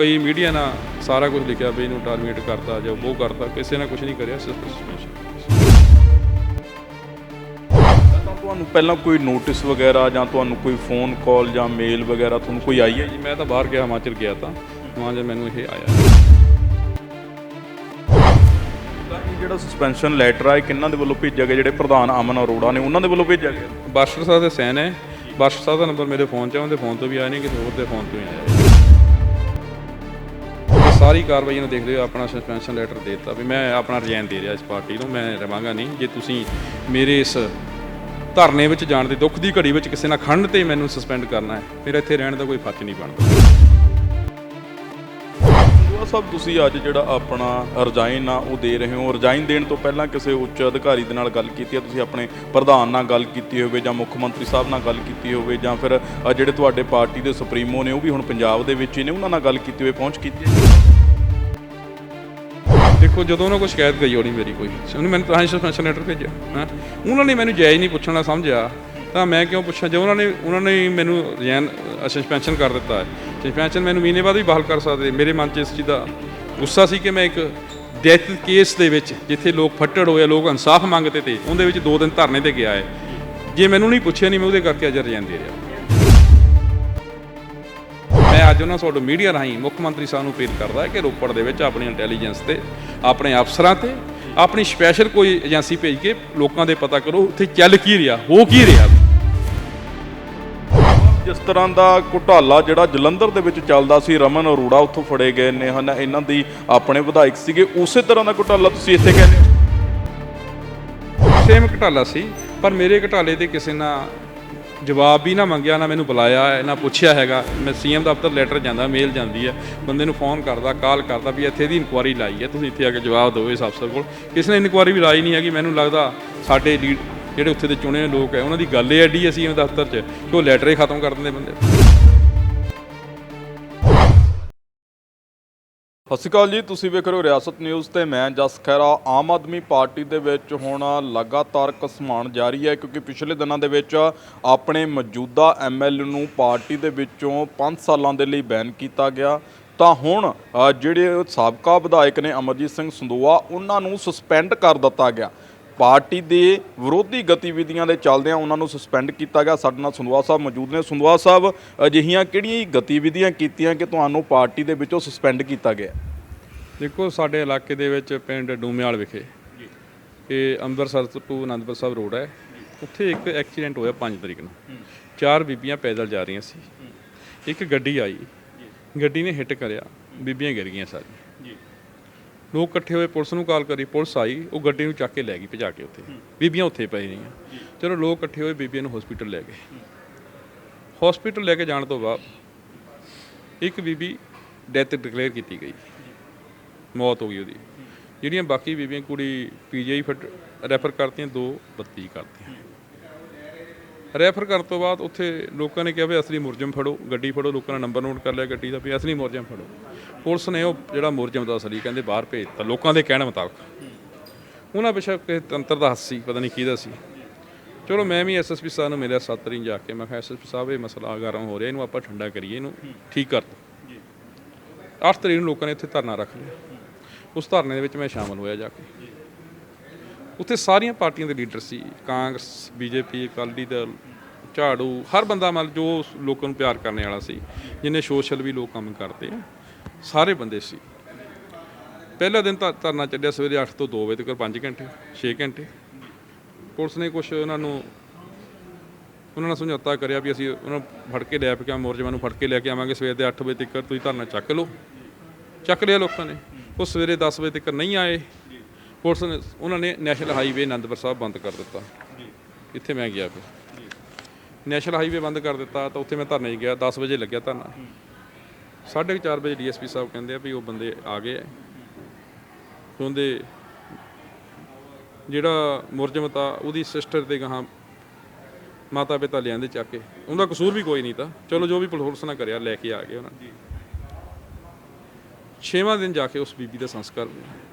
ਕਈ ਮੀਡੀਆ ਨਾਲ ਸਾਰਾ ਕੁਝ ਲਿਖਿਆ ਵੀ ਇਹਨੂੰ ਟਰਮੀਨੇਟ ਕਰਤਾ ਜਾਂ ਉਹ ਕਰਤਾ ਕਿਸੇ ਨੇ ਕੁਝ ਨਹੀਂ ਕਰਿਆ ਸਿਰਫ ਸਸਪੈਂਸ਼ਨ ਤੁਹਾਨੂੰ ਪਹਿਲਾਂ ਕੋਈ ਨੋਟਿਸ ਵਗੈਰਾ ਜਾਂ ਤੁਹਾਨੂੰ ਕੋਈ ਫੋਨ ਕਾਲ ਜਾਂ ਮੇਲ ਵਗੈਰਾ ਤੁਹਾਨੂੰ ਕੋਈ ਆਈ ਹੈ? ਜੀ ਮੈਂ ਤਾਂ ਬਾਹਰ ਗਿਆ ਹਿਮਾਚਲ ਗਿਆ ਤਾਂ। ਵਹਾਂ ਜੇ ਮੈਨੂੰ ਇਹ ਆਇਆ। ਜਿਹੜਾ ਸਸਪੈਂਸ਼ਨ ਲੈਟਰ ਆ ਕਿਹਨਾਂ ਦੇ ਵੱਲੋਂ ਭੇਜਿਆ ਗਿਆ? ਜਿਹੜੇ ਪ੍ਰਧਾਨ ਅਮਨ ਅਰੋੜਾ ਨੇ ਉਹਨਾਂ ਦੇ ਵੱਲੋਂ ਭੇਜਿਆ ਗਿਆ? ਬਾਸ਼ਰ ਸਾਹਿਬ ਦੇ ਸੈਨ ਹੈ। ਬਾਸ਼ਰ ਸਾਹਿਬ ਦਾ ਨੰਬਰ ਮੇਰੇ ਫੋਨ 'ਚ ਹੈ ਉਹਦੇ ਫੋਨ ਤੋਂ ਵੀ ਆਇਆ ਨਹੀਂ ਕਿਸੇ ਹੋਰ ਦੇ ਫੋਨ ਤੋਂ ਹੀ ਆਇਆ। ਸਾਰੀ ਕਾਰਵਾਈ ਨੂੰ ਦੇਖਦੇ ਹੋਏ ਆਪਣਾ ਸਸਪੈਂਸ਼ਨ ਲੈਟਰ ਦੇ ਦਿੱਤਾ ਵੀ ਮੈਂ ਆਪਣਾ ਰਿਜ਼ਾਈਨ ਦੇ ਰਿਹਾ ਇਸ ਪਾਰਟੀ ਨੂੰ, ਮੈਂ ਰਵਾਂਗਾ ਨਹੀਂ। ਜੇ ਤੁਸੀਂ ਮੇਰੇ ਇਸ ਧਰਨੇ ਵਿੱਚ ਜਾਣ ਦੇ ਦੁੱਖ ਦੀ ਘੜੀ ਵਿੱਚ ਕਿਸੇ ਨਾਲ ਖੰਡ ਤੇ ਮੈਨੂੰ ਸਸਪੈਂਡ ਕਰਨਾ ਹੈ, ਫਿਰ ਇੱਥੇ ਰਹਿਣ ਦਾ ਕੋਈ ਫ਼ਰਕ ਨਹੀਂ ਬਣਦਾ। ਉਹ ਸਭ ਤੁਸੀਂ ਅੱਜ ਜਿਹੜਾ ਆਪਣਾ ਰਜਾਈਨ ਆ ਉਹ ਦੇ ਰਹੇ ਹੋ। ਰਜਾਈਨ ਦੇਣ ਤੋਂ ਪਹਿਲਾਂ ਕਿਸੇ ਉੱਚ ਅਧਿਕਾਰੀ ਦੇ ਨਾਲ ਗੱਲ ਕੀਤੀ ਆ ਤੁਸੀਂ ਆਪਣੇ ਪ੍ਰਧਾਨ ਨਾਲ ਗੱਲ ਕੀਤੀ ਹੋਵੇ ਜਾਂ ਮੁੱਖ ਮੰਤਰੀ ਸਾਹਿਬ ਨਾਲ ਗੱਲ ਕੀਤੀ ਹੋਵੇ ਜਾਂ ਫਿਰ ਅ, ਜਿਹੜੇ ਤੁਹਾਡੇ ਪਾਰਟੀ ਦੇ ਸੁਪਰੀਮੋ ਨੇ ਉਹ ਵੀ ਹੁਣ ਪੰਜਾਬ ਦੇ ਵਿੱਚ ਹੀ ਨੇ ਉਹਨਾਂ ਨਾਲ ਗੱਲ ਕੀਤੀ ਹੋਵੇ ਪਹੁੰਚ ਕੀਤੀ ਹੈ। ਦੇਖੋ ਜਦੋਂ ਉਹਨਾਂ ਕੋਲ ਸ਼ਿਕਾਇਤ ਗਈ ਹੋਣੀ ਮੇਰੀ ਕੋਈ ਉਹਨੇ ਮੈਨੂੰ ਤਾਂ ਹੀ ਸਸਪੈਂਸ਼ਨ ਲੈਟਰ ਭੇਜਿਆ ਹਾਂ। ਉਹਨਾਂ ਨੇ ਮੈਨੂੰ ਜਾਇਜ਼ ਨਹੀਂ ਪੁੱਛਣਾ ਸਮਝਿਆ। ਤਾਂ ਮੈਂ ਕਿਉਂ ਪੁੱਛਾਂ, ਜੇ ਉਹਨਾਂ ਨੇ ਉਹਨਾਂ ਨੇ ਮੈਨੂੰ ਰਿਜ਼ਾਈਨ ਸਸਪੈਂਸ਼ਨ ਕਰ ਦਿੱਤਾ ਹੈ ਸਸਪੈਂਸ਼ਨ ਮੈਨੂੰ ਮਹੀਨੇ ਬਾਅਦ ਵੀ ਬਹਾਲ ਕਰ ਸਕਦੇ, ਮੇਰੇ ਮਨ 'ਚ ਇਸ ਚੀਜ਼ ਦਾ ਗੁੱਸਾ ਸੀ ਕਿ ਮੈਂ ਇੱਕ ਡੈਥ ਕੇਸ ਦੇ ਵਿੱਚ, ਜਿੱਥੇ ਲੋਕ ਫੱਟੜ ਹੋਏ ਲੋਕ ਇਨਸਾਫ ਮੰਗਦੇ ਤੇ, ਉਹਦੇ ਵਿੱਚ ਦੋ ਦਿਨ ਧਰਨੇ ਤੇ ਗਿਆ ਹੈ। ਜੇ ਮੈਨੂੰ ਨਹੀਂ ਪੁੱਛਿਆ ਨਹੀਂ, ਮੈਂ ਉਹਦੇ ਕਰਕੇ ਅੱਜ ਰਿਜ਼ਾਈਨ ਦੇ ਰਿਹਾ। ਮੈਂ ਅੱਜ ਉਹਨਾਂ ਤੁਹਾਡੇ ਮੀਡੀਆ ਰਾਹੀਂ ਮੁੱਖ ਮੰਤਰੀ ਸਾਹਿਬ ਨੂੰ ਅਪੀਲ ਕਰਦਾ ਕਿ ਰੋਪੜ ਦੇ ਵਿੱਚ ਆਪਣੀ ਇੰਟੈਲੀਜੈਂਸ ਤੇ, ਆਪਣੇ ਅਫਸਰਾਂ ਤੇ, ਆਪਣੀ ਸਪੈਸ਼ਲ ਕੋਈ ਏਜੰਸੀ ਭੇਜ ਕੇ ਲੋਕਾਂ ਦੇ ਪਤਾ ਕਰੋ, ਉੱਥੇ ਚੱਲ ਕੀ ਰਿਹਾ, ਹੋ ਕੀ ਰਿਹਾ। ਤਰ੍ਹਾਂ ਦਾ ਘੁਟਾਲਾ ਜਿਹੜਾ ਜਲੰਧਰ ਦੇ ਵਿੱਚ ਚੱਲਦਾ ਸੀ ਰਮਨ ਅਰੋੜਾ ਉੱਥੋਂ ਫੜੇ ਗਏ ਨੇ ਹਨ। ਇਹਨਾਂ ਦੀ ਆਪਣੇ ਵਿਧਾਇਕ ਸੀਗੇ। ਉਸੇ ਤਰ੍ਹਾਂ ਦਾ ਘੁਟਾਲਾ ਤੁਸੀਂ ਇੱਥੇ ਕਹਿੰਦੇ ਹੋ? ਸੇਮ ਘਟਾਲਾ ਸੀ ਪਰ ਮੇਰੇ ਘਟਾਲੇ ਤੇ ਕਿਸੇ ਨਾਲ ਜਵਾਬ ਵੀ ਨਾ ਮੰਗਿਆ ਨਾ ਮੈਨੂੰ ਬੁਲਾਇਆ ਹੈ, ਨਾ ਪੁੱਛਿਆ ਹੈਗਾ। ਮੈਂ ਸੀਐਮ ਦਫ਼ਤਰ ਲੈਟਰ ਜਾਂਦਾ ਮੇਲ ਜਾਂਦੀ ਹੈ। ਬੰਦੇ ਨੂੰ ਫੋਨ ਕਰਦਾ ਕਾਲ ਕਰਦਾ ਵੀ ਇੱਥੇ ਦੀ ਇਨਕੁਆਰੀ ਲਾਈ ਹੈ ਤੁਸੀਂ ਇੱਥੇ ਆ ਕੇ ਜਵਾਬ ਦਿਓ ਇਸ ਅਫਸਰ ਕੋਲ। ਕਿਸੇ ਨੇ ਇਨਕੁਆਰੀ ਵੀ ਲਾਈ ਨਹੀਂ ਹੈਗੀ ਮੈਨੂੰ ਲੱਗਦਾ ਸਾਡੇ ਲੀਡ ਜਿਹੜੇ ਉੱਥੇ ਦੇ ਚੁਣੇ ਲੋਕ ਹੈ, ਉਹਨਾਂ ਦੀ ਗੱਲ ਇਹ ਐਡੀ ਹੈ ਦਫ਼ਤਰ 'ਚ ਕਿ ਉਹ ਲੈਟਰ ਖਤਮ ਕਰ ਦਿੰਦੇ ਬੰਦੇ। ਸਤਿ ਸ਼੍ਰੀ ਅਕਾਲ ਜੀ, ਤੁਸੀਂ ਵੇਖ ਰਹੇ ਹੋ ਰਿਆਸਤ ਨਿਊਜ਼ ਤੇ ਮੈਂ ਜਸ ਖੈਰਾ ਆਮ ਆਦਮੀ ਪਾਰਟੀ ਦੇ ਵਿੱਚ ਹੁਣ ਲਗਾਤਾਰ ਕਸਮਾਨ ਜਾਰੀ ਹੈ, ਕਿਉਂਕਿ ਪਿਛਲੇ ਦਿਨਾਂ ਦੇ ਵਿੱਚ ਆਪਣੇ ਮੌਜੂਦਾ ਐਮਐਲਏ ਨੂੰ ਪਾਰਟੀ ਦੇ ਵਿੱਚੋਂ 5 ਸਾਲਾਂ ਦੇ ਲਈ ਬੈਨ ਕੀਤਾ ਗਿਆ। ਤਾਂ ਹੁਣ ਜਿਹੜੇ ਸਾਬਕਾ ਵਿਧਾਇਕ ਨੇ ਅਮਰਜੀਤ ਸਿੰਘ ਸੰਦੋਆ ਉਹਨਾਂ ਨੂੰ ਸਸਪੈਂਡ ਕਰ ਦਿੱਤਾ ਗਿਆ। ਪਾਰਟੀ ਦੇ ਵਿਰੋਧੀ ਗਤੀਵਿਧੀਆਂ ਦੇ ਚੱਲਦਿਆਂ ਉਹਨਾਂ ਨੂੰ ਸਸਪੈਂਡ ਕੀਤਾ ਗਿਆ। ਸਾਡੇ ਨਾਲ ਸੰਧਵਾ ਸਾਹਿਬ ਮੌਜੂਦ ਨੇ। ਸੰਧਵਾ ਸਾਹਿਬ ਅਜਿਹੀਆਂ ਕਿਹੜੀਆਂ ਗਤੀਵਿਧੀਆਂ ਕੀਤੀਆਂ ਕਿ ਤੁਹਾਨੂੰ ਪਾਰਟੀ ਦੇ ਵਿੱਚੋਂ ਸਸਪੈਂਡ ਕੀਤਾ ਗਿਆ? ਦੇਖੋ ਸਾਡੇ ਇਲਾਕੇ ਦੇ ਵਿੱਚ ਪਿੰਡ ਡੂਮੇਵਾਲ ਵਿਖੇ ਇਹ ਅੰਮ੍ਰਿਤਸਰ ਤੋਂ ਅਨੰਦਪੁਰ ਸਾਹਿਬ ਰੋਡ ਹੈ। ਉੱਥੇ ਇੱਕ ਐਕਸੀਡੈਂਟ ਹੋਇਆ 5 ਤਰੀਕ ਨੂੰ। ਚਾਰ ਬੀਬੀਆਂ ਪੈਦਲ ਜਾ ਰਹੀਆਂ ਸੀ। ਇੱਕ ਗੱਡੀ ਆਈ। ਗੱਡੀ ਨੇ ਹਿੱਟ ਕਰਿਆ। ਬੀਬੀਆਂ ਗਿਰ ਗਈਆਂ ਸਾਰੀਆਂ। ਜੀ। ਲੋਕ ਇਕੱਠੇ ਹੋਏ ਪੁਲਿਸ ਨੂੰ ਕਾਲ ਕਰੀ ਪੁਲਿਸ ਆਈ ਉਹ ਗੱਡੀ ਨੂੰ ਚੱਕ ਕੇ ਲੈ ਗਈ ਭਜਾ ਕੇ ਉੱਥੇ। ਬੀਬੀਆਂ ਉੱਥੇ ਪਈ ਰਹੀਆਂ। ਚਲੋ ਲੋਕ ਇਕੱਠੇ ਹੋਏ ਬੀਬੀਆਂ ਨੂੰ ਹਸਪੀਟਲ ਲੈ ਗਏ। ਹਸਪੀਟਲ ਲੈ ਕੇ ਜਾਣ ਤੋਂ ਬਾਅਦ ਇੱਕ ਬੀਬੀ ਡੈਥ ਡਿਕਲੇਅਰ ਕੀਤੀ ਗਈ। ਮੌਤ ਹੋ ਗਈ ਉਹਦੀ। ਜਿਹੜੀਆਂ ਬਾਕੀ ਬੀਬੀਆਂ ਕੁੜੀ ਪੀਜੀਆਈ ਫਟ ਰੈਫਰ ਕਰਤੀਆਂ ਦੋ ਬੱਤੀ ਕਰਤੀਆਂ। ਰੈਫਰ ਕਰਨ ਤੋਂ ਬਾਅਦ ਉੱਥੇ ਲੋਕਾਂ ਨੇ ਕਿਹਾ ਵੀ ਅਸਲੀ ਮੁਰਜਮ ਫੜੋ, ਗੱਡੀ ਫੜੋ, ਲੋਕਾਂ ਨੇ ਨੰਬਰ ਨੋਟ ਕਰ ਲਿਆ ਗੱਡੀ ਦਾ ਵੀ ਅਸਲੀ ਮੁਰਜਮ ਫੜੋ। ਪੁਲਿਸ ਨੇ ਉਹ ਜਿਹੜਾ ਮੁਰਜਮ ਦਾ ਅਸਲੀ ਕਹਿੰਦੇ ਬਾਹਰ ਭੇਜਤਾ, ਲੋਕਾਂ ਦੇ ਕਹਿਣ ਮੁਤਾਬਕ। ਉਹਨਾਂ ਪਿੱਛੇ ਕਿਸੇ ਤੰਤਰ ਦਾ ਹੱਸ ਸੀ ਪਤਾ ਨਹੀਂ ਕਿਹਦਾ ਸੀ। ਚਲੋ ਮੈਂ ਵੀ ਐਸਐਸਪੀ ਸਾਹਿਬ ਨੂੰ ਮਿਲਿਆ ਸੱਤ ਤਰੀਕ ਜਾ ਕੇ, ਮੈਂ ਕਿਹਾ ਐਸਐਸਪੀ ਸਾਹਿਬ, ਇਹ ਮਸਲਾ ਗਰਮ ਹੋ ਰਿਹਾ, ਇਹਨੂੰ ਆਪਾਂ ਠੰਡਾ ਕਰੀਏ, ਇਹਨੂੰ ਠੀਕ ਕਰ ਦਿਓ 8 ਤਰੀਕ ਨੂੰ ਲੋਕਾਂ ਨੇ ਇੱਥੇ ਧਰਨਾ ਰੱਖ ਲਿਆ। ਉਸ ਧਰਨੇ ਦੇ ਵਿੱਚ ਮੈਂ ਸ਼ਾਮਲ ਹੋਇਆ ਜਾ ਕੇ। ਉੱਥੇ ਸਾਰੀਆਂ ਪਾਰਟੀਆਂ ਦੇ ਲੀਡਰ ਸੀ, ਕਾਂਗਰਸ, ਬੀਜੇਪੀ, ਅਕਾਲੀ ਦਲ, ਝਾੜੂ, ਹਰ ਬੰਦਾ ਮਤਲਬ ਜੋ ਲੋਕਾਂ ਨੂੰ ਪਿਆਰ ਕਰਨ ਵਾਲਾ ਸੀ, ਜਿਨੇ ਸੋਸ਼ਲ ਵੀ ਲੋਕ ਕੰਮ ਕਰਦੇ ਆ, ਸਾਰੇ ਬੰਦੇ ਸੀ। ਪਹਿਲਾ ਦਿਨ ਤਾਂ ਧਰਨਾ ਚੱਲਿਆ ਸਵੇਰੇ 8 ਤੋਂ 2 ਵਜੇ ਤੱਕ 5 ਘੰਟੇ 6 ਘੰਟੇ। ਪੁਲਿਸ ਨੇ ਕੁਝ ਉਹਨਾਂ ਨੂੰ, ਉਹਨਾਂ ਨਾਲ ਸਮਝੌਤਾ ਕਰਿਆ ਵੀ ਅਸੀਂ ਉਹਨਾਂ ਨੂੰ ਫੜ ਕੇ ਲੈ ਕੇ ਮੋਰਜਮਾਂ ਨੂੰ ਫੜ ਕੇ ਲੈ ਕੇ ਆਵਾਂਗੇ ਸਵੇਰ ਦੇ 8 ਵਜੇ ਤੱਕ, ਤੁਸੀਂ ਧਰਨਾ ਚੱਕ ਲਓ। ਚੱਕ ਲਿਆ ਲੋਕਾਂ ਨੇ। ਉਹ ਸਵੇਰੇ 10 ਵਜੇ ਤੱਕ ਨਹੀਂ ਆਏ। ਪੁਲਿਸ ਨੇ ਉਹਨਾਂ ਨੇ ਨੈਸ਼ਨਲ ਹਾਈਵੇ ਆਨੰਦਪੁਰ ਸਾਹਿਬ ਬੰਦ ਕਰ ਦਿੱਤਾ। ਇੱਥੇ ਮੈਂ ਗਿਆ ਫਿਰ। ਨੈਸ਼ਨਲ ਹਾਈਵੇ ਬੰਦ ਕਰ ਦਿੱਤਾ ਤਾਂ ਉੱਥੇ ਮੈਂ ਧਰਨੇ 'ਚ ਗਿਆ 10 ਵਜੇ ਲੱਗਿਆ ਧਰਨਾ। 4:30 ਵਜੇ ਡੀਐਸਪੀ ਸਾਹਿਬ ਕਹਿੰਦੇ ਆ ਵੀ ਉਹ ਬੰਦੇ ਆ ਗਏ ਆ। ਉਹਦੇ ਜਿਹੜਾ ਮੁਰਜਮ ਤਾ ਉਹਦੀ ਸਿਸਟਰ ਤੇ ਗਾਹਾਂ ਮਾਤਾ ਪਿਤਾ ਲਿਆਂਦੇ ਚੱਕ ਕੇ। ਉਹਦਾ ਕਸੂਰ ਵੀ ਕੋਈ ਨਹੀਂ ਤਾਂ। ਚਲੋ ਜੋ ਵੀ ਪੁਲਿਸ ਨੇ ਕਰਿਆ ਲੈ ਕੇ ਆ ਗਏ ਉਹਨਾਂ ਛੇਵਾਂ ਦਿਨ ਜਾ ਕੇ ਉਸ ਬੀਬੀ ਦਾ ਸੰਸਕਾਰ ਹੋਇਆ।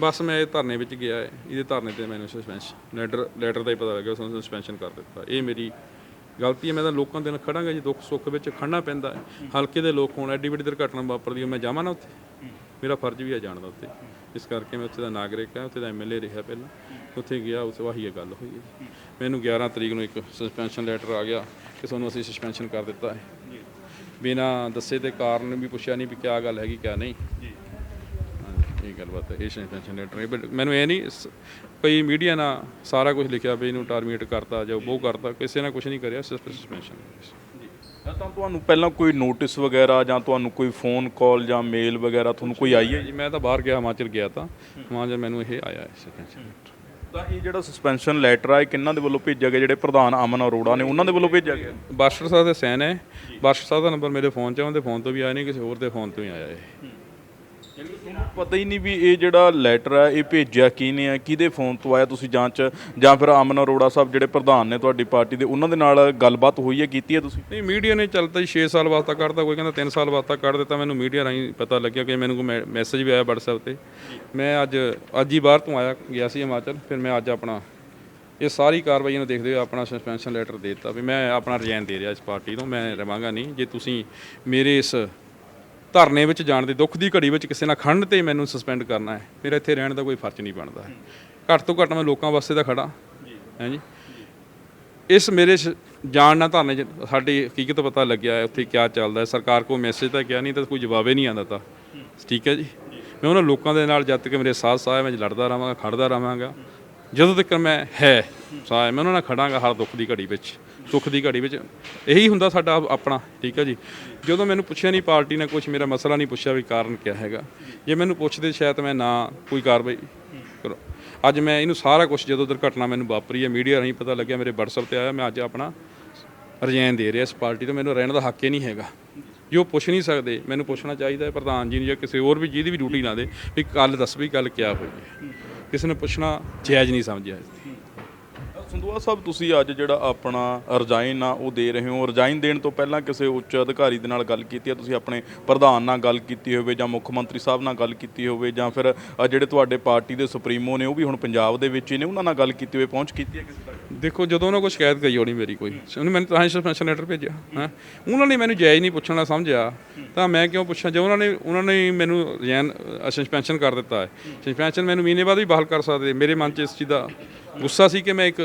ਬਸ ਮੈਂ ਇਹ ਧਰਨੇ ਵਿੱਚ ਗਿਆ ਹੈ। ਇਹਦੇ ਧਰਨੇ ਤੇ ਮੈਨੂੰ ਸਸਪੈਂਸ਼ਨ ਲੈਟਰ ਲੈਟਰ ਦਾ ਹੀ ਪਤਾ ਲੱਗਿਆ ਉਸ ਨੂੰ ਸਸਪੈਂਸ਼ਨ ਕਰ ਦਿੱਤਾ। ਇਹ ਮੇਰੀ ਗਲਤੀ ਹੈ ਮੈਂ ਤਾਂ ਲੋਕਾਂ ਦੇ ਨਾਲ ਖੜਾਂਗਾ ਜੀ ਦੁੱਖ ਸੁੱਖ ਵਿੱਚ ਖੜਨਾ ਪੈਂਦਾ ਹੈ। ਹਲਕੇ ਦੇ ਲੋਕ ਹੋਣ ਐਡੀ ਵੱਡੀ ਦੁਰਘਟਨਾ ਵਾਪਰਦੀ ਹੈ ਮੈਂ ਜਾਵਾਂ ਨਾ ਉੱਥੇ? ਮੇਰਾ ਫਰਜ਼ ਵੀ ਹੈ ਜਾਣ ਦਾ ਉੱਥੇ। ਇਸ ਕਰਕੇ ਮੈਂ ਉੱਥੇ ਦਾ ਨਾਗਰਿਕ ਹਾਂ ਉੱਥੇ ਦਾ ਐਮਐਲਏ ਰਿਹਾ ਪਹਿਲਾਂ। ਉੱਥੇ ਗਿਆ ਉਸ ਵਾਹੀ ਇਹ ਗੱਲ ਹੋਈ ਹੈ। ਮੈਨੂੰ 11 ਤਰੀਕ ਨੂੰ ਇੱਕ ਸਸਪੈਂਸ਼ਨ ਲੈਟਰ ਆ ਗਿਆ ਕਿ ਤੁਹਾਨੂੰ ਅਸੀਂ ਸਸਪੈਂਸ਼ਨ ਕਰ ਦਿੱਤਾ ਹੈ। ਬਿਨਾ ਦੱਸੇ ਤੇ ਕਾਰਨ ਵੀ ਪੁੱਛਿਆ ਨਹੀਂ ਵੀ ਕਿਆ ਗੱਲ ਹੈਗੀ ਕਿਆ ਨਹੀਂ। ਹਾਂਜੀ ਇਹ ਗੱਲ ਬਾਤ ਹੈ ਇਹ ਸਸਪੈਂਸ਼ਨ ਲੈਟਰ ਹੈ ਬਟ ਮੈਨੂੰ ਇਹ ਨਹੀਂ ਸ- ਕਈ ਮੀਡੀਆ ਨਾਲ ਸਾਰਾ ਕੁਝ ਲਿਖਿਆ ਵੀ ਇਹਨੂੰ ਟਰਮੀਨੇਟ ਕਰਤਾ ਜਾਂ ਉਹ ਕਰਤਾ ਕਿਸੇ ਨੇ ਕੁਝ ਨਹੀਂ ਕਰਿਆ ਸਿਰਫ ਸਸਪੈਂਸ਼ਨ ਜਾਂ। ਤਾਂ ਤੁਹਾਨੂੰ ਪਹਿਲਾਂ ਕੋਈ ਨੋਟਿਸ ਵਗੈਰਾ ਜਾਂ ਤੁਹਾਨੂੰ ਕੋਈ ਫੋਨ ਕਾਲ ਜਾਂ ਮੇਲ ਵਗੈਰਾ ਤੁਹਾਨੂੰ ਕੋਈ ਆਈ ਹੈ? ਜੀ ਮੈਂ ਤਾਂ ਬਾਹਰ ਗਿਆ ਹਿਮਾਚਲ ਗਿਆ ਤਾਂ ਹਿਮਾਚਲ ਮੈਨੂੰ ਇਹ ਆਇਆ ਹੈ ਲੈਟਰ ਤਾਂ ਇਹ ਜਿਹੜਾ ਸਸਪੈਂਸ਼ਨ ਲੈਟਰ ਆ ਇਹ ਕਿਹਨਾਂ ਦੇ ਵੱਲੋਂ ਭੇਜਿਆ ਗਿਆ? ਜਿਹੜੇ ਪ੍ਰਧਾਨ ਅਮਨ ਅਰੋੜਾ ਨੇ ਉਹਨਾਂ ਦੇ ਵੱਲੋਂ ਭੇਜਿਆ ਗਿਆ? ਬਾਰਸ਼ਰ ਸਾਹਿਬ ਦਾ ਸੈਨ ਹੈ। ਬਾਰਸ਼ਰ ਸਾਹਿਬ ਦਾ ਨੰਬਰ ਮੇਰੇ ਫੋਨ 'ਚ ਹੈ ਉਹਦੇ ਫੋਨ ਤੋਂ ਵੀ ਆਇਆ ਨਹੀਂ ਕਿਸੇ ਹੋਰ ਦੇ ਫੋਨ ਤੋਂ ਹੀ ਆਇਆ ਹੈ। ਪਤਾ ਹੀ ਨਹੀਂ ਵੀ ਇਹ ਜਿਹੜਾ ਲੈਟਰ ਹੈ, ਇਹ ਭੇਜਿਆ ਕਿਹਨੇ ਆ, ਕਿਹਦੇ ਫੋਨ ਤੋਂ ਆਇਆ ਤੁਸੀਂ ਜਾਂਚ? ਜਾਂ ਫਿਰ ਅਮਨ ਅਰੋੜਾ ਸਾਹਿਬ ਜਿਹੜੇ ਪ੍ਰਧਾਨ ਨੇ ਤੁਹਾਡੀ ਪਾਰਟੀ ਦੇ, ਉਹਨਾਂ ਦੇ ਨਾਲ ਗੱਲਬਾਤ ਹੋਈ ਹੈ, ਕੀਤੀ ਹੈ ਤੁਸੀਂ? ਨਹੀਂ ਮੀਡੀਆ ਨੇ ਚੱਲਦਾ ਜੀ 6 ਸਾਲ ਵਾਸਤਾ ਕੱਢਦਾ ਕੋਈ ਕਹਿੰਦਾ 3 ਸਾਲ ਵਾਸਤਾ ਕੱਢ ਦਿੱਤਾ, ਮੈਨੂੰ ਮੀਡੀਆ ਰਾਹੀਂ ਪਤਾ ਲੱਗਿਆ ਕਿ ਮੈਨੂੰ ਕੋਈ ਮੈਸੇਜ ਵੀ ਆਇਆ WhatsApp ਤੇ। ਮੈਂ ਅੱਜ ਅੱਜ ਹੀ ਬਾਹਰ ਤੋਂ ਆਇਆ, ਗਿਆ ਸੀ ਹਿਮਾਚਲ, ਫਿਰ ਮੈਂ ਅੱਜ ਆਪਣਾ ਇਹ ਸਾਰੀ ਕਾਰਵਾਈ ਨੂੰ ਦੇਖਦੇ ਹੋਏ ਆਪਣਾ ਸਸਪੈਂਸ਼ਨ ਲੈਟਰ ਦੇ ਦਿੱਤਾ ਵੀ ਮੈਂ ਆਪਣਾ ਰਿਜ਼ਾਈਨ ਦੇ ਰਿਹਾ ਇਸ ਪਾਰਟੀ ਤੋਂ, ਮੈਂ ਰਵਾਂਗਾ ਨਹੀਂ। ਜੇ ਤੁਸੀਂ ਮੇਰੇ ਇਸ ਧਰਨੇ ਵਿੱਚ ਜਾਣ ਦੇ, ਦੁੱਖ ਦੀ ਘੜੀ ਵਿੱਚ ਕਿਸੇ ਨਾਲ ਖੰਡ ਤੇ ਮੈਨੂੰ ਸਸਪੈਂਡ ਕਰਨਾ ਹੈ। ਮੇਰਾ ਇੱਥੇ ਰਹਿਣ ਦਾ ਕੋਈ ਫਰਜ਼ ਨਹੀਂ ਬਣਦਾ। ਹੈ ਘੱਟ ਤੋਂ ਘੱਟ ਮੈਂ ਲੋਕਾਂ ਵਾਸਤੇ ਤਾਂ ਖੜਾ ਹੈ ਜੀ? ਇਸ ਮੇਰੇ ਸ਼- ਜਾਣ ਨਾਲ ਧਰਨੇ 'ਚ ਸਾਡੀ ਹਕੀਕਤ ਪਤਾ ਲੱਗਿਆ ਉੱਥੇ ਕੀ ਚੱਲਦਾ ਹੈ? ਸਰਕਾਰ ਕੋ ਮੈਸੇਜ ਤਾਂ ਕਿਹਾ ਨਹੀਂ, ਤਾਂ ਕੋਈ ਜਵਾਬ ਹੀ ਨਹੀਂ ਆਉਂਦਾ ਤਾਂ। ਠੀਕ ਹੈ ਜੀ? ਮੈਂ ਉਹਨਾਂ ਲੋਕਾਂ ਦੇ ਨਾਲ ਜਦ ਤੱਕ ਮੇਰੇ ਸਾਥ ਸਾਹ ਮੈਂ ਲੜਦਾ ਰਹਾਂਗਾ ਖੜਦਾ ਰਹਾਂਗਾ। ਜਦੋਂ ਤੱਕ ਮੈਂ ਹੈ ਸਾਹ ਮੈਂ ਉਹਨਾਂ ਨਾਲ ਖੜਾਂਗਾ ਹਰ ਦੁੱਖ ਦੀ ਘੜੀ ਵਿੱਚ। ਸੁੱਖ ਦੀ ਘੜੀ ਵਿੱਚ। ਇਹੀ ਹੁੰਦਾ ਸਾਡਾ ਆਪਣਾ, ਠੀਕ ਹੈ ਜੀ? ਜਦੋਂ ਮੈਨੂੰ ਪੁੱਛਿਆ ਨਹੀਂ ਪਾਰਟੀ ਨੇ ਕੁਝ ਮੇਰਾ ਮਸਲਾ ਨਹੀਂ ਪੁੱਛਿਆ ਵੀ ਕਾਰਨ ਕੀ ਹੈਗਾ। ਜੇ ਮੈਨੂੰ ਪੁੱਛਦੇ ਸ਼ਾਇਦ ਮੈਂ ਨਾ, ਕੋਈ ਕਾਰਵਾਈ ਕਰੋ। ਅੱਜ ਮੈਂ ਇਹਨੂੰ ਸਾਰਾ ਕੁਝ ਜਦੋਂ ਦੁਰਘਟਨਾ ਮੈਨੂੰ ਵਾਪਰੀ ਹੈ, ਮੀਡੀਆ ਰਾਹੀਂ ਪਤਾ ਲੱਗਿਆ, ਮੇਰੇ WhatsApp ਤੇ ਆਇਆ, ਮੈਂ ਅੱਜ ਆਪਣਾ ਰਿਜ਼ਾਈਨ ਦੇ ਰਿਹਾ ਇਸ ਪਾਰਟੀ ਤੋਂ। ਮੈਨੂੰ ਰਹਿਣ ਦਾ ਹੱਕ ਹੀ ਨਹੀਂ ਹੈਗਾ। ਜੋ ਪੁੱਛ ਨਹੀਂ ਸਕਦੇ, ਮੈਨੂੰ ਪੁੱਛਣਾ ਚਾਹੀਦਾ ਹੈ ਪ੍ਰਧਾਨ ਜੀ ਨੂੰ ਜਾਂ ਕਿਸੇ ਹੋਰ ਵੀ ਜਿਹਦੀ ਵੀ ਡਿਊਟੀ ਨਾ ਦੇ, ਵੀ ਕੱਲ ਦੱਸ ਵੀ ਕੱਲ ਕਿਆ ਹੋਈ ਹੈ। ਕਿਸੇ ਨੇ ਪੁੱਛਣਾ, ਜਾਇਜ਼ ਨਹੀਂ ਸਮਝਿਆ ਸੰਧੂਆ ਸਾਹਿਬ ਤੁਸੀਂ ਅੱਜ ਜਿਹੜਾ ਆਪਣਾ ਰਜਾਈਨ ਆ ਉਹ ਦੇ ਰਹੇ ਹੋ। ਰਜਾਈਨ ਦੇਣ ਤੋਂ ਪਹਿਲਾਂ ਕਿਸੇ ਉੱਚ ਅਧਿਕਾਰੀ ਦੇ ਨਾਲ ਗੱਲ ਕੀਤੀ ਹੈ ਤੁਸੀਂ ਆਪਣੇ ਪ੍ਰਧਾਨ ਨਾਲ ਗੱਲ ਕੀਤੀ ਹੋਵੇ ਜਾਂ ਮੁੱਖ ਮੰਤਰੀ ਸਾਹਿਬ ਨਾਲ ਗੱਲ ਕੀਤੀ ਹੋਵੇ ਜਾਂ ਫਿਰ ਅ, ਜਿਹੜੇ ਤੁਹਾਡੇ ਪਾਰਟੀ ਦੇ ਸੁਪਰੀਮੋ ਨੇ ਉਹ ਵੀ ਹੁਣ ਪੰਜਾਬ ਦੇ ਵਿੱਚ ਹੀ ਨੇ ਉਹਨਾਂ ਨਾਲ ਗੱਲ ਕੀਤੀ ਹੋਵੇ ਪਹੁੰਚ ਕੀਤੀ ਹੈ ਕਿਸੇ ਤੱਕ? ਦੇਖੋ ਜਦੋਂ ਉਹਨਾਂ ਕੋਲ ਸ਼ਿਕਾਇਤ ਗਈ ਹੋਣੀ ਮੇਰੀ ਕੋਈ ਉਹਨੇ ਮੈਨੂੰ ਤਾਂ ਹੀ ਸਸਪੈਂਸ਼ਨ ਲੈਟਰ ਭੇਜਿਆ ਹੈ। ਉਹਨਾਂ ਨੇ ਮੈਨੂੰ ਜਾਇਜ਼ ਨਹੀਂ ਪੁੱਛਣਾ ਸਮਝਿਆ ਤਾਂ ਮੈਂ ਕਿਉਂ ਪੁੱਛਾਂ? ਜੇ ਉਹਨਾਂ ਨੇ ਉਹਨਾਂ ਨੇ ਮੈਨੂੰ ਰਿਜ਼ਾਈਨ ਸਸਪੈਂਸ਼ਨ ਕਰ ਦਿੱਤਾ ਹੈ। ਸਸਪੈਂਸ਼ਨ ਮੈਨੂੰ ਮਹੀਨੇ ਬਾਅਦ ਵੀ ਬਹਾਲ ਕਰ ਸਕਦੇ ਮੇਰੇ ਮਨ 'ਚ ਇਸ ਚੀਜ਼ ਦਾ ਗੁੱਸਾ ਸੀ ਕਿ ਮੈਂ ਇੱਕ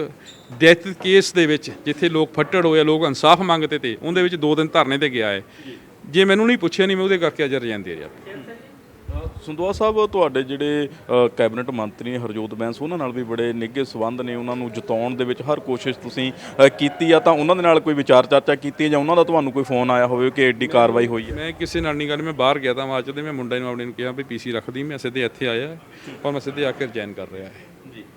ਡੈਥ ਕੇਸ ਦੇ ਵਿੱਚ ਜਿੱਥੇ ਲੋਕ ਫੱਟੜ ਹੋਏ ਲੋਕ ਇਨਸਾਫ ਮੰਗਦੇ ਤੇ ਉਹਦੇ ਵਿੱਚ ਦੋ ਦਿਨ ਧਰਨੇ ਤੇ ਗਿਆ ਹੈ। ਜੇ। ਮੈਨੂੰ ਨਹੀਂ ਪੁੱਛਿਆ ਨਹੀਂ ਮੈਂ ਉਹਦੇ ਕਰਕੇ ਅੱਜ ਰਿਜ਼ਾਈਨ ਦੇ ਰਿਹਾ। ਸੰਧੂਆ ਸਾਹਿਬ ਤੁਹਾਡੇ ਜਿਹੜੇ ਕੈਬਨਿਟ ਮੰਤਰੀ ਹਰਜੋਤ ਬੈਂਸ ਉਹਨਾਂ ਨਾਲ ਵੀ ਬੜੇ ਨਿੱਘੇ ਸਬੰਧ ਨੇ ਉਹਨਾਂ ਨੂੰ ਜਿਤਾਉਣ ਦੇ ਵਿੱਚ ਹਰ ਕੋਸ਼ਿਸ਼ ਤੁਸੀਂ ਕੀਤੀ ਆ ਤਾਂ ਉਹਨਾਂ ਦੇ ਨਾਲ ਕੋਈ ਵਿਚਾਰ ਚਰਚਾ ਕੀਤੀ ਜਾਂ ਉਹਨਾਂ ਦਾ ਤੁਹਾਨੂੰ ਕੋਈ ਫੋਨ ਆਇਆ ਹੋਵੇ ਕਿ ਐਡੀ ਕਾਰਵਾਈ ਹੋਈ ਹੈ? ਮੈਂ ਕਿਸੇ ਨਾਲ ਨਹੀਂ ਗੱਲ ਮੈਂ ਬਾਹਰ ਗਿਆ ਤਾਂ ਹਿਮਾਚਲ ਦੇ ਮੈਂ ਮੁੰਡੇ ਨੂੰ ਆਪਣੇ ਨੂੰ ਕਿਹਾ ਵੀ ਪੀਸੀ ਰੱਖਦੀ ਮੈਂ ਸਿੱਧੇ ਇੱਥੇ ਆਇਆ ਔਰ ਮੈਂ ਸਿੱਧੇ ਆ ਕੇ ਰਿਜ਼ਾਈਨ ਕਰ ਰਿਹਾ। ਹੈ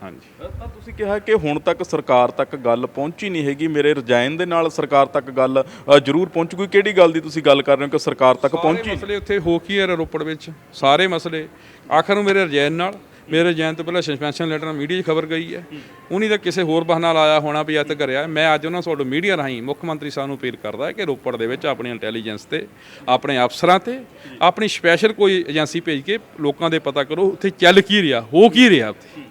ਹਾਂਜੀ। ਤਾਂ ਤੁਸੀਂ ਕਿਹਾ ਕਿ ਹੁਣ ਤੱਕ ਸਰਕਾਰ ਤੱਕ ਗੱਲ ਪਹੁੰਚੀ ਨਹੀਂ ਹੈਗੀ। ਮੇਰੇ ਰਜਾਇਨ ਦੇ ਨਾਲ ਸਰਕਾਰ ਤੱਕ ਗੱਲ ਅ, ਜ਼ਰੂਰ ਪਹੁੰਚ। ਗਈ ਕਿਹੜੀ ਗੱਲ ਦੀ ਤੁਸੀਂ ਗੱਲ ਕਰ ਰਹੇ ਹੋ ਕਿ ਸਰਕਾਰ ਤੱਕ ਸਾਰੇ ਪਹੁੰਚੀ? ਮਸਲੇ ਉੱਥੇ ਹੋ ਕੀ ਹੈ ਰੋਪੜ ਵਿੱਚ? ਸਾਰੇ ਮਸਲੇ। ਆਖਰ ਨੂੰ ਮੇਰੇ ਰਿਜ਼ਾਈਨ ਨਾਲ ਮੇਰੇ ਰਿਜ਼ਾਈਨ ਤੋਂ ਪਹਿਲਾਂ ਸਸਪੈਂਸ਼ਨ ਲੈਟਰ ਨਾਲ ਮੀਡੀਆ 'ਚ ਖਬਰ ਗਈ ਹੈ। ਉਨੀ ਤਾਂ ਕਿਸੇ ਹੋਰ ਬਹਾਨਾ ਲਾਇਆ ਹੋਣਾ ਵੀ ਅੱਜ ਕਰਿਆ। ਮੈਂ ਅੱਜ ਉਹਨਾਂ ਤੁਹਾਡੇ ਮੀਡੀਆ ਰਾਹੀਂ ਮੁੱਖ ਮੰਤਰੀ ਸਾਹਿਬ ਨੂੰ ਅਪੀਲ ਕਰਦਾ ਕਿ ਰੋਪੜ ਦੇ ਵਿੱਚ ਆਪਣੀ ਇੰਟੈਲੀਜੈਂਸ ਤੇ ਆਪਣੇ ਅਫਸਰਾਂ ਤੇ ਆਪਣੀ ਸਪੈਸ਼ਲ ਕੋਈ ਏਜੰਸੀ ਭੇਜ ਕੇ ਲੋਕਾਂ ਦੇ ਪਤਾ ਕਰੋ ਉੱਥੇ ਚੱਲ ਕੀ ਰਿਹਾ ਹੋ ਕੀ ਰਿਹਾ ਉੱਥੇ।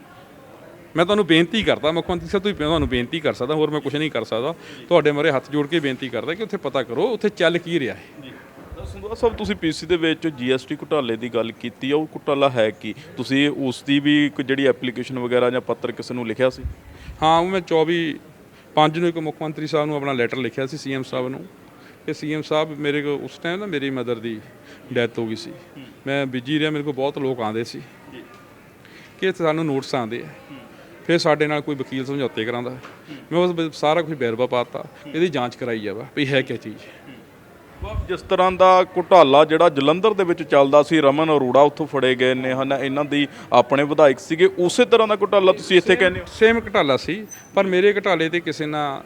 ਮੈਂ ਤੁਹਾਨੂੰ ਬੇਨਤੀ ਕਰਦਾ ਮੁੱਖ ਮੰਤਰੀ ਸਾਹਿਬ ਤੁਸੀਂ ਤੁਹਾਨੂੰ ਬੇਨਤੀ ਕਰ ਸਕਦਾ ਹੋਰ ਮੈਂ ਕੁਝ ਨਹੀਂ ਕਰ ਸਕਦਾ। ਤੁਹਾਡੇ ਮਰੇ ਹੱਥ ਜੋੜ ਕੇ ਬੇਨਤੀ ਕਰਦਾ ਕਿ ਉੱਥੇ ਪਤਾ ਕਰੋ ਉੱਥੇ ਚੱਲ ਕੀ ਰਿਹਾ ਹੈ। ਸੰਧਵਾ ਸਾਹਿਬ ਤੁਸੀਂ ਪੀਸੀ ਦੇ ਵਿੱਚ ਜੀਐਸਟੀ ਘੁਟਾਲੇ ਦੀ ਗੱਲ ਕੀਤੀ ਆ ਉਹ ਘੁਟਾਲਾ ਹੈ ਕੀ? ਤੁਸੀਂ ਉਸ ਦੀ ਵੀ ਕੋਈ ਜਿਹੜੀ ਐਪਲੀਕੇਸ਼ਨ ਵਗੈਰਾ ਜਾਂ ਪੱਤਰ ਕਿਸੇ ਨੂੰ ਲਿਖਿਆ ਸੀ? ਹਾਂ ਉਹ ਮੈਂ 24 5 ਨੂੰ ਇੱਕ ਮੁੱਖ ਮੰਤਰੀ ਸਾਹਿਬ ਨੂੰ ਆਪਣਾ ਲੈਟਰ ਲਿਖਿਆ ਸੀ ਸੀਐਮ ਸਾਹਿਬ ਨੂੰ। ਕਿ ਸੀਐਮ ਸਾਹਿਬ ਮੇਰੇ ਕੋ ਉਸ ਟਾਈਮ ਨਾ ਮੇਰੀ ਮਦਰ ਦੀ ਡੈਥ ਹੋ ਗਈ ਸੀ। ਮੈਂ ਬਿਜ਼ੀ ਰਿਹਾ ਮੇਰੇ ਕੋਲ ਬਹੁਤ ਲੋਕ ਆਉਂਦੇ ਸੀ ਕਿ ਸਾਨੂੰ ਨੋਟਿਸ ਆਉਂਦੇ ਆ। ਫਿਰ ਸਾਡੇ ਨਾਲ ਕੋਈ ਵਕੀਲ ਸਮਝੌਤੇ ਕਰਾਉਂਦਾ। ਮੈਂ ਉਸ ਸਾਰਾ ਕੁਝ ਬੇਰਵਾ ਪਾਤਾ ਇਹਦੀ ਜਾਂਚ ਕਰਾਈ ਜਾਵਾ ਵੀ ਹੈ ਕੀ ਚੀਜ਼। ਜਿਸ ਤਰ੍ਹਾਂ ਦਾ ਘੁਟਾਲਾ ਜਿਹੜਾ ਜਲੰਧਰ ਦੇ ਵਿੱਚ ਚੱਲਦਾ ਸੀ ਰਮਨ ਅਰੋੜਾ ਉੱਥੋਂ ਫੜੇ ਗਏ ਨੇ ਹਨ ਇਹਨਾਂ ਦੀ ਆਪਣੇ ਵਿਧਾਇਕ ਸੀਗੇ ਉਸੇ ਤਰ੍ਹਾਂ ਦਾ ਘੁਟਾਲਾ ਤੁਸੀਂ ਇੱਥੇ ਕਹਿੰਦੇ ਹੋ? ਸੇਮ ਘਟਾਲਾ ਸੀ ਪਰ ਮੇਰੇ ਘਟਾਲੇ ਤੇ ਕਿਸੇ ਨਾਲ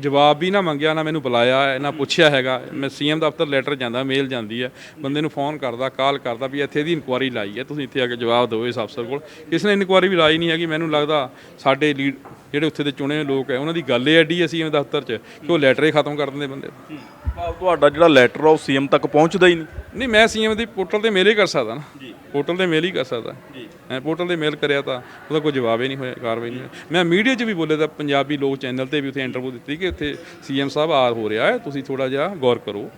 ਜਵਾਬ ਵੀ ਨਾ ਮੰਗਿਆ ਨਾ ਮੈਨੂੰ ਬੁਲਾਇਆ ਹੈ, ਨਾ ਪੁੱਛਿਆ ਹੈਗਾ। ਮੈਂ ਸੀਐਮ ਦਫ਼ਤਰ ਲੈਟਰ ਜਾਂਦਾ ਮੇਲ ਜਾਂਦੀ ਹੈ। ਬੰਦੇ ਨੂੰ ਫੋਨ ਕਰਦਾ ਕਾਲ ਕਰਦਾ ਵੀ ਇੱਥੇ ਦੀ ਇਨਕੁਆਰੀ ਲਾਈ ਹੈ ਤੁਸੀਂ ਇੱਥੇ ਆ ਕੇ ਜਵਾਬ ਦਿਓ ਇਸ ਅਫਸਰ ਕੋਲ। ਕਿਸੇ ਨੇ ਇਨਕੁਆਰੀ ਵੀ ਲਾਈ ਨਹੀਂ ਹੈਗੀ ਮੈਨੂੰ ਲੱਗਦਾ ਸਾਡੇ ਲੀਡ ਜਿਹੜੇ ਉੱਥੇ ਦੇ ਚੁਣੇ ਲੋਕ ਹੈ ਉਹਨਾਂ ਦੀ ਗੱਲ ਇਹ ਐਡੀ ਹੈ ਸੀਐਮ ਦਫ਼ਤਰ 'ਚ ਕਿ ਉਹ ਲੈਟਰ ਹੀ ਖਤਮ ਕਰ ਦਿੰਦੇ ਬੰਦੇ। ਤੁਹਾਡਾ ਜਿਹੜਾ ਲੈਟਰ ਆ ਉਹ ਸੀਐਮ ਤੱਕ ਪਹੁੰਚਦਾ ਹੀ ਨਹੀਂ। ਨਹੀਂ ਮੈਂ ਸੀਐਮ ਦੀ ਪੋਰਟਲ ਤੇ ਮੇਲ ਹੀ ਕਰ ਸਕਦਾ ਨਾ। ਪੋਰਟਲ ਤੇ ਮੇਲ ਹੀ ਕਰ ਸਕਦਾ। ਜੀ। ਮੈਂ ਪੋਰਟਲ ਤੇ ਮੇਲ ਕਰਿਆ ਤਾਂ ਉਹਦਾ ਕੋਈ ਜਵਾਬ ਹੀ ਨਹੀਂ ਹੋਇਆ ਕਾਰਵਾਈ ਨਹੀਂ ਹੋਈ ਮੈਂ ਮੀਡੀਆ 'ਚ ਵੀ ਬੋਲੇ ਤਾਂ ਪੰਜਾਬੀ ਲੋਕ ਚੈਨਲ ਤੇ ਵੀ ਉੱਥੇ ਇੰਟਰਵਿਊ ਦਿੱਤੀ ਕਿ ਉੱਥੇ ਸੀਐਮ ਸਾਹਿਬ ਆ ਹੋ ਰਿਹਾ ਹੈ ਤੁਸੀਂ ਥੋੜਾ ਜਿਹਾ ਗੌਰ ਕਰੋ।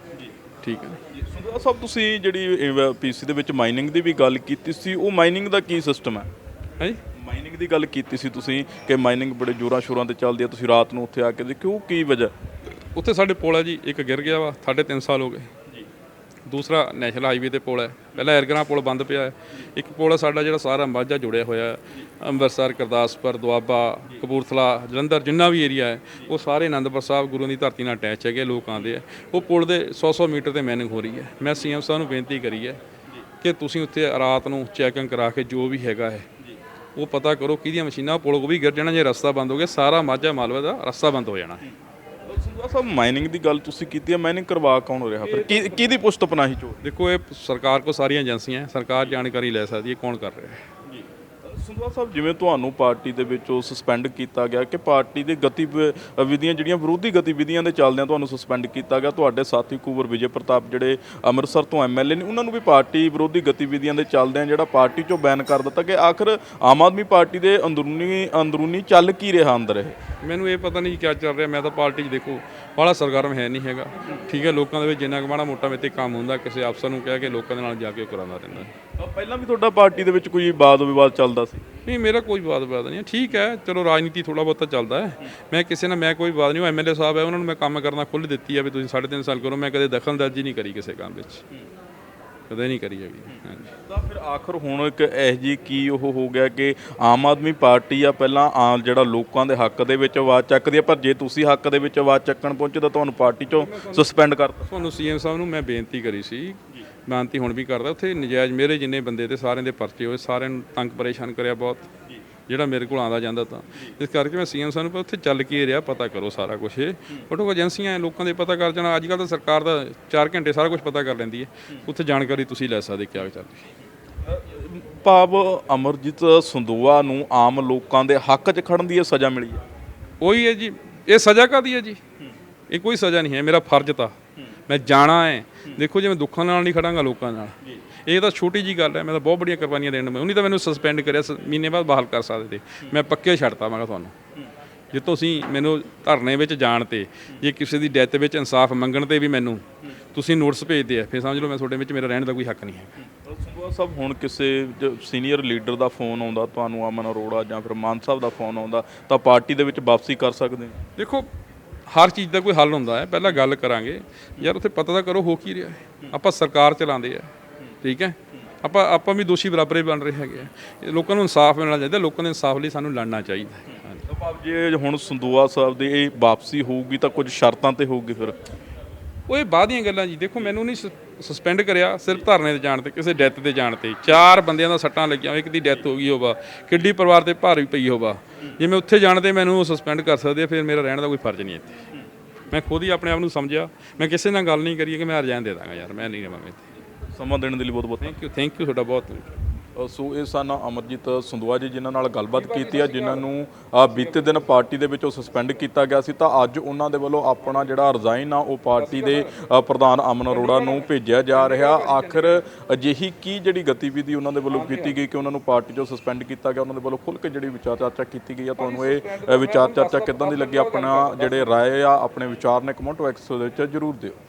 ਠੀਕ ਹੈ। ਸੁੰਦਰਾ ਸਾਹਿਬ ਤੁਸੀਂ ਜਿਹੜੀ ਪੀਸੀ ਦੇ ਵਿੱਚ ਮਾਈਨਿੰਗ ਦੀ ਵੀ ਗੱਲ ਕੀਤੀ ਸੀ ਉਹ ਮਾਈਨਿੰਗ ਦਾ ਕੀ ਸਿਸਟਮ ਹੈ? ਹੈ ਜੀ? ਮਾਈਨਿੰਗ ਦੀ ਗੱਲ ਕੀਤੀ ਸੀ ਤੁਸੀਂ ਕਿ ਮਾਈਨਿੰਗ ਬੜੇ ਜ਼ੋਰਾਂ ਸ਼ੋਰਾਂ ਤੇ ਚੱਲਦੀ ਹੈ ਤੁਸੀਂ ਰਾਤ ਨੂੰ ਉੱਥੇ ਆ ਕੇ ਦੇਖਿਓ ਉਹ ਕੀ ਵਜ੍ਹਾ? ਉੱਥੇ ਸਾਡੇ ਪੁਲ ਹੈ ਜੀ, ਇੱਕ ਗਿਰ ਗਿਆ ਵਾ, ਸਾਢੇ ਤਿੰਨ ਸਾਲ ਹੋ ਗਏ। ਦੂਸਰਾ ਨੈਸ਼ਨਲ ਹਾਈਵੇ ਤੇ ਪੁਲ ਹੈ। ਪਹਿਲਾਂ ਐਰਗਰਾ ਪੁਲ ਬੰਦ ਪਿਆ ਹੈ। ਇੱਕ ਪੁਲ ਹੈ ਸਾਡਾ ਜਿਹੜਾ ਸਾਰਾ ਮਾਝਾ ਜੁੜਿਆ ਹੋਇਆ ਹੈ। ਅੰਮ੍ਰਿਤਸਰ, ਗੁਰਦਾਸਪੁਰ, ਦੁਆਬਾ, ਕਪੂਰਥਲਾ, ਜਲੰਧਰ, ਜਿੰਨਾ ਵੀ ਏਰੀਆ ਹੈ, ਉਹ ਸਾਰੇ ਆਨੰਦਪੁਰ ਸਾਹਿਬ ਗੁਰੂ ਦੀ ਧਰਤੀ ਨਾਲ ਅਟੈਚ ਹੈਗੇ, ਲੋਕ ਆਉਂਦੇ ਆ। ਉਹ ਪੁਲ ਦੇ 100-100 ਮੀਟਰ ਤੇ ਮੈਨਿੰਗ ਹੋ ਰਹੀ ਹੈ। ਮੈਂ ਸੀਐਮ ਸਾਹਿਬ ਨੂੰ ਬੇਨਤੀ ਕਰੀ ਹੈ ਕਿ ਤੁਸੀਂ ਉੱਥੇ ਰਾਤ ਨੂੰ ਚੈਕਿੰਗ ਕਰਾ ਕੇ ਜੋ ਵੀ ਹੈਗਾ ਹੈ, ਉਹ ਪਤਾ ਕਰੋ ਕਿਹਦੀਆਂ ਮਸ਼ੀਨਾਂ, ਪੁਲ ਕੋ ਵੀ ਗਿਰ ਜਾਣਾ, ਜੇ ਰਸਤਾ ਬੰਦ ਹੋ ਗਿਆ, ਸਾਰਾ ਮਾਝਾ ਮਾਲਵਾ ਦਾ ਰਸਤਾ ਬੰਦ ਹੋ ਜਾਣਾ। ਸਭ ਮਾਈਨਿੰਗ ਦੀ ਗੱਲ ਤੁਸੀਂ ਕੀਤੀ ਹੈ ਮਾਈਨਿੰਗ ਕਰਵਾ ਕੌਣ ਹੋ ਰਿਹਾ ਫਿਰ? ਕੀ ਕਿਹਦੀ ਪੁਸ਼ਤ ਪਨਾਹੀ ਚੋ ਦੇਖੋ, ਇਹ ਸਰਕਾਰ ਕੋ ਸਾਰੀਆਂ ਏਜੰਸੀਆਂ ਹੈ, ਸਰਕਾਰ ਜਾਣਕਾਰੀ ਲੈ ਸਕਦੀ ਹੈ, ਕੌਣ ਕਰ ਰਿਹਾ ਹੈ? ਜੀ ਸਾਹਿਬ, ਜਿਵੇਂ ਤੁਹਾਨੂੰ ਪਾਰਟੀ ਦੇ ਵਿੱਚੋਂ ਸਸਪੈਂਡ ਕੀਤਾ ਗਿਆ ਕਿ ਪਾਰਟੀ ਦੇ ਗਤੀਵਿਧੀਆਂ ਜਿਹੜੀਆਂ ਵਿਰੋਧੀ ਗਤੀਵਿਧੀਆਂ ਦੇ ਚੱਲਦਿਆਂ ਤੁਹਾਨੂੰ ਸਸਪੈਂਡ ਕੀਤਾ ਗਿਆ, ਤੁਹਾਡੇ ਸਾਥੀ ਕੁਵਰ ਵਿਜੇ ਪ੍ਰਤਾਪ ਜਿਹੜੇ ਅੰਮ੍ਰਿਤਸਰ ਤੋਂ ਐਮਐਲਏ ਨੇ, ਉਹਨਾਂ ਨੂੰ ਵੀ ਪਾਰਟੀ ਵਿਰੋਧੀ ਗਤੀਵਿਧੀਆਂ ਦੇ ਚੱਲਦਿਆਂ ਜਿਹੜਾ ਪਾਰਟੀ ਚੋਂ ਬੈਨ ਕਰ ਦਿੱਤਾ ਕਿ ਆਖਰ ਆਮ ਆਦਮੀ ਪਾਰਟੀ ਦੇ ਅੰਦਰੂਨੀ ਅੰਦਰੂਨੀ ਚੱਲ ਕੀ ਰਿਹਾ ਅੰਦਰ ਇਹ? ਮੈਨੂੰ ਇਹ ਪਤਾ ਨਹੀਂ ਕੀ ਚੱਲ ਰਿਹਾ, ਮੈਂ ਤਾਂ ਪਾਰਟੀ 'ਚ ਦੇਖੋ, ਬਾਹਲਾ ਸਰਗਰਮ ਹੈ ਨਹੀਂ ਹੈਗਾ। ਠੀਕ ਹੈ, ਲੋਕਾਂ ਦੇ ਵਿੱਚ ਜਿੰਨਾ ਕੁ ਮਾੜਾ ਮੋਟਾ ਮੇਤੇ ਕੰਮ ਹੁੰਦਾ, ਕਿਸੇ ਅਫਸਰ ਨੂੰ ਕਹਿ ਕੇ ਲੋਕਾਂ ਦੇ ਨਾਲ ਜਾ ਕੇ ਕਰਾਉਂਦਾ ਰਹਿੰਦਾ। ਪਹਿਲਾਂ ਵੀ ਤੁਹਾਡਾ ਪਾਰਟੀ ਦੇ ਵਿੱਚ ਕੋਈ ਵਾਦ ਵਿਵਾਦ ਚੱਲਦਾ ਸੀ? ਨਹੀਂ ਮੇਰਾ ਕੋਈ ਵਿਵਾਦ ਵਿਵਾਦ ਨਹੀਂ ਹੈ। ਠੀਕ ਹੈ ਚਲੋ ਰਾਜਨੀਤੀ ਥੋੜਾ ਬਹੁਤਾ ਚੱਲਦਾ ਹੈ। ਮੈਂ ਕਿਸੇ ਨਾਲ ਮੈਂ ਕੋਈ ਵਿਵਾਦ ਨਹੀਂ ਐਮਐਲਏ ਸਾਹਿਬ ਹੈ ਉਹਨਾਂ ਨੂੰ ਮੈਂ ਕੰਮ ਕਰਨਾ ਖੁੱਲ੍ਹ ਦਿੱਤੀ ਹੈ ਵੀ ਤੁਸੀਂ ਸਾਢੇ ਤਿੰਨ ਸਾਲ ਕਰੋ। ਮੈਂ ਕਦੇ ਦਖਲਅੰਦਾਜ਼ੀ ਨਹੀਂ ਕਰੀ ਕਿਸੇ ਕੰਮ ਵਿੱਚ। ਕਦੇ ਨਹੀਂ ਕਰੀ ਹੈਗੀ। ਹਾਂਜੀ। ਤਾਂ ਫਿਰ ਆਖਰ ਹੁਣ ਇੱਕ ਇਹ ਜੀ ਕੀ ਉਹ ਹੋ ਗਿਆ ਕਿ ਆਮ ਆਦਮੀ ਪਾਰਟੀ ਆ ਪਹਿਲਾਂ ਆ ਜਿਹੜਾ ਲੋਕਾਂ ਦੇ ਹੱਕ ਦੇ ਵਿੱਚ ਆਵਾਜ਼ ਚੱਕਦੀ ਆ ਪਰ ਜੇ ਤੁਸੀਂ ਹੱਕ ਦੇ ਵਿੱਚ ਆਵਾਜ਼ ਚੱਕਣ ਪਹੁੰਚੇ ਤਾਂ ਤੁਹਾਨੂੰ ਪਾਰਟੀ ਚੋਂ ਸਸਪੈਂਡ ਕਰਤਾ। ਤੁਹਾਨੂੰ ਸੀਐਮ ਸਾਹਿਬ ਨੂੰ ਮੈਂ ਬੇਨਤੀ ਕਰੀ ਸੀ ਬੇਨਤੀ ਹੁਣ ਵੀ ਕਰਦਾ ਉੱਥੇ ਨਜਾਇਜ਼ ਮੇਰੇ ਜਿੰਨੇ ਬੰਦੇ ਤੇ ਸਾਰਿਆਂ ਦੇ ਪਰਚੇ ਹੋਏ ਸਾਰਿਆਂ ਨੂੰ ਤੰਗ ਪਰੇਸ਼ਾਨ ਕਰਿਆ ਬਹੁਤ। ਜਿਹੜਾ ਮੇਰੇ ਕੋਲ ਆਉਂਦਾ ਜਾਂਦਾ ਤਾਂ। ਇਸ ਕਰਕੇ ਮੈਂ ਸੀਐਮ ਸਾਹਿਬ ਨੂੰ ਉੱਥੇ ਚੱਲ ਕੀ ਰਿਹਾ ਪਤਾ ਕਰੋ ਸਾਰਾ ਕੁਝ ਇਹ। ਫੋਟੋ ਏਜੰਸੀਆਂ ਲੋਕਾਂ ਦੇ ਪਤਾ ਕਰ ਜਾਣਾ। ਅੱਜ ਕੱਲ੍ਹ ਤਾਂ ਸਰਕਾਰ ਦਾ 4 ਘੰਟੇ ਸਾਰਾ ਕੁਝ ਪਤਾ ਕਰ ਲੈਂਦੀ ਹੈ। ਉੱਥੇ ਜਾਣਕਾਰੀ ਤੁਸੀਂ ਲੈ ਸਕਦੇ ਕਿਆ ਚੱਲ ਰਿਹਾ ਭਾਵ ਅਮਰਜੀਤ ਸੰਦੋਆ ਨੂੰ ਆਮ ਲੋਕਾਂ ਦੇ ਹੱਕ 'ਚ ਖੜਨ ਦੀ ਇਹ ਸਜ਼ਾ ਮਿਲੀ ਹੈ। ਉਹੀ ਹੈ ਜੀ। ਇਹ ਸਜ਼ਾ ਕਾਦੀ ਹੈ ਜੀ? ਇਹ ਕੋਈ ਸਜ਼ਾ ਨਹੀਂ ਹੈ। ਮੇਰਾ ਫਰਜ਼ ਤਾਂ ਮੈਂ ਜਾਣਾ ਹੈ। ਦੇਖੋ ਜੇ ਮੈਂ ਦੁੱਖਾਂ ਨਾਲ ਨਹੀਂ ਖੜਾਂਗਾ ਲੋਕਾਂ ਨਾਲ। ਇਹ ਤਾਂ ਛੋਟੀ ਜੀ ਗੱਲ ਹੈ ਮੈਂ ਤਾਂ ਬਹੁਤ ਬੜੀਆਂ ਕੁਰਬਾਨੀਆਂ ਦੇਣ ਮੈਂ ਉਹਨੇ ਤਾਂ ਮੈਨੂੰ ਸਸਪੈਂਡ ਕਰਿਆ ਸ- ਮਹੀਨੇ ਬਾਅਦ ਬਹਾਲ ਕਰ ਸਕਦੇ ਤੇ। ਮੈਂ ਪੱਕੇ ਛੱਡਤਾ ਮੈਂ ਤੁਹਾਨੂੰ। ਜੇ ਤੁਸੀਂ ਮੈਨੂੰ ਧਰਨੇ ਵਿੱਚ ਜਾਣ ਤੇ ਜੇ ਕਿਸੇ ਦੀ ਡੈਥ ਵਿੱਚ ਇਨਸਾਫ ਮੰਗਣ ਤੇ ਵੀ ਮੈਨੂੰ ਤੁਸੀਂ ਨੋਟਿਸ ਭੇਜਦੇ ਆ ਫਿਰ ਸਮਝ ਲਓ ਮੈਂ ਤੁਹਾਡੇ ਵਿੱਚ ਮੇਰਾ ਰਹਿਣ ਦਾ ਕੋਈ ਹੱਕ ਨਹੀਂ ਹੈ। ਸੰਦੋਆ ਸਾਹਿਬ ਹੁਣ ਕਿਸੇ ਸੀਨੀਅਰ ਲੀਡਰ ਦਾ ਫੋਨ ਆਉਂਦਾ ਤੁਹਾਨੂੰ ਅਮਨ ਅਰੋੜਾ ਜਾਂ ਫਿਰ ਮਾਨ ਸਾਹਿਬ ਦਾ ਫੋਨ ਆਉਂਦਾ ਤਾਂ ਪਾਰਟੀ ਦੇ ਵਿੱਚ ਵਾਪਸੀ ਕਰ ਸਕਦੇ ਹੋ? ਦੇਖੋ ਹਰ ਚੀਜ਼ ਦਾ ਕੋਈ ਹੱਲ ਹੁੰਦਾ ਹੈ ਪਹਿਲਾਂ ਗੱਲ ਕਰਾਂਗੇ। ਯਾਰ ਉੱਥੇ ਪਤਾ ਤਾਂ ਕਰੋ ਹੋ ਕੀ ਰਿਹਾ ਹੈ। ਆਪਾਂ ਸਰਕਾਰ ਚਲਾਉਂਦੇ ਆ ਠੀਕ ਹੈ? ਆਪਾਂ ਆਪਾਂ ਵੀ ਦੋਸ਼ੀ ਬਰਾਬਰ ਹੀ ਬਣ ਰਹੇ ਹੈਗੇ ਆ। ਲੋਕਾਂ ਨੂੰ ਇਨਸਾਫ ਮਿਲਣਾ ਚਾਹੀਦਾ ਲੋਕਾਂ ਦੇ ਇਨਸਾਫ ਲਈ ਸਾਨੂੰ ਲੜਨਾ ਚਾਹੀਦਾ ਹੈ। ਭਾਵ ਜੇ ਹੁਣ ਸੰਦੋਆ ਸਾਹਿਬ ਦੀ ਇਹ ਵਾਪਸੀ ਹੋਊਗੀ ਤਾਂ ਕੁਝ ਸ਼ਰਤਾਂ ਤੇ ਹੋਊਗੀ ਫਿਰ? ਉਹ ਇਹ ਬਾਅਦ ਦੀਆਂ ਗੱਲਾਂ ਜੀ ਦੇਖੋ ਮੈਨੂੰ ਨਹੀਂ ਸਸਪੈਂਡ ਕਰਿਆ ਸਿਰਫ ਧਰਨੇ ਤੇ ਜਾਣ ਤੇ ਕਿਸੇ ਡੈਥ ਤੇ ਜਾਣ ਤੇ। ਚਾਰ ਬੰਦਿਆਂ ਦਾ ਸੱਟਾਂ ਲੱਗੀਆਂ ਇੱਕ ਦੀ ਡੈਥ ਹੋ ਗਈ ਹੋਵਾ ਕਿੱਡੀ ਪਰਿਵਾਰ ਤੇ ਭਾਰ ਵੀ ਪਈ ਹੋਵਾ ਜੇ ਮੈਂ ਉੱਥੇ ਜਾਣ ਤੇ ਮੈਨੂੰ ਸਸਪੈਂਡ ਕਰ ਸਕਦੇ ਆ, ਫਿਰ ਮੇਰਾ ਰਹਿਣ ਦਾ ਕੋਈ ਫਰਜ਼ ਨਹੀਂ ਇੱਥੇ। ਮੈਂ ਖੁਦ ਹੀ ਆਪਣੇ ਆਪ ਨੂੰ ਸਮਝਿਆ। ਮੈਂ ਕਿਸੇ ਨਾਲ ਗੱਲ ਨਹੀਂ ਕਰੀ ਕਿ ਮੈਂ ਰਿਜ਼ਾਈਨ ਦੇ ਦਾਂਗਾ ਯਾਰ ਮੈਂ ਨਹੀਂ ਰਵਾਂਗਾ ਇੱਥੇ। ਸਮਾਂ ਦੇਣ ਦੇ ਲਈ ਬਹੁਤ ਬਹੁਤ ਥੈਂਕ ਯੂ ਥੈਂਕ ਯੂ ਤੁਹਾਡਾ ਬਹੁਤ ਸੋ ਇਹ ਸਨ ਅਮਰਜੀਤ ਸੰਧਵਾ ਜੀ ਜਿਨ੍ਹਾਂ ਨਾਲ ਗੱਲਬਾਤ ਕੀਤੀ ਹੈ ਜਿਨ੍ਹਾਂ ਨੂੰ ਬੀਤੇ ਦਿਨ ਪਾਰਟੀ ਦੇ ਵਿੱਚੋਂ ਸਸਪੈਂਡ ਕੀਤਾ ਗਿਆ ਸੀ, ਤਾਂ ਅੱਜ ਉਹਨਾਂ ਦੇ ਵੱਲੋਂ ਆਪਣਾ ਜਿਹੜਾ ਰਿਜ਼ਾਈਨ ਆ, ਉਹ ਪਾਰਟੀ ਦੇ ਪ੍ਰਧਾਨ ਅਮਨ ਅਰੋੜਾ ਨੂੰ ਭੇਜਿਆ ਜਾ ਰਿਹਾ। ਆਖਰ ਅਜਿਹੀ ਕੀ ਜਿਹੜੀ ਗਤੀਵਿਧੀ ਉਹਨਾਂ ਦੇ ਵੱਲੋਂ ਕੀਤੀ ਗਈ ਕਿ ਉਹਨਾਂ ਨੂੰ ਪਾਰਟੀ ਚੋਂ ਸਸਪੈਂਡ ਕੀਤਾ ਗਿਆ, ਉਹਨਾਂ ਦੇ ਵੱਲੋਂ ਖੁੱਲ੍ਹ ਕੇ ਜਿਹੜੀ ਵਿਚਾਰ ਚਰਚਾ ਕੀਤੀ ਗਈ ਆ, ਤੁਹਾਨੂੰ ਇਹ ਵਿਚਾਰ ਚਰਚਾ ਕਿੱਦਾਂ ਦੀ ਲੱਗੀ? ਆਪਣਾ ਜਿਹੜੇ ਰਾਏ ਆ, ਆਪਣੇ ਵਿਚਾਰ ਨੇ ਕਮੈਂਟ ਬਾਕਸ ਦੇ ਵਿੱਚ ਜ਼ਰੂਰ ਦਿਓ।